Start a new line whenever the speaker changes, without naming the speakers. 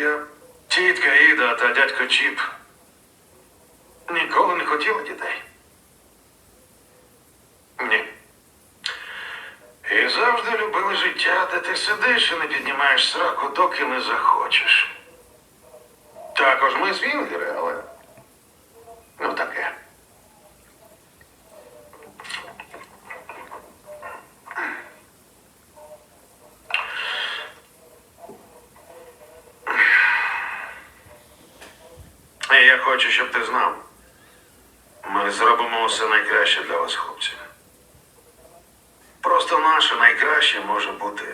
я.
Тітка Іда та дядько Чіп ніколи не хотіли дітей. Ні. І завжди любили життя, де ти сидиш і не піднімаєш сраку, доки не захочеш. Також ми з Вінгери, але. І я хочу, щоб ти знав. Ми зробимо все найкраще для вас, хлопці. Просто наше найкраще може бути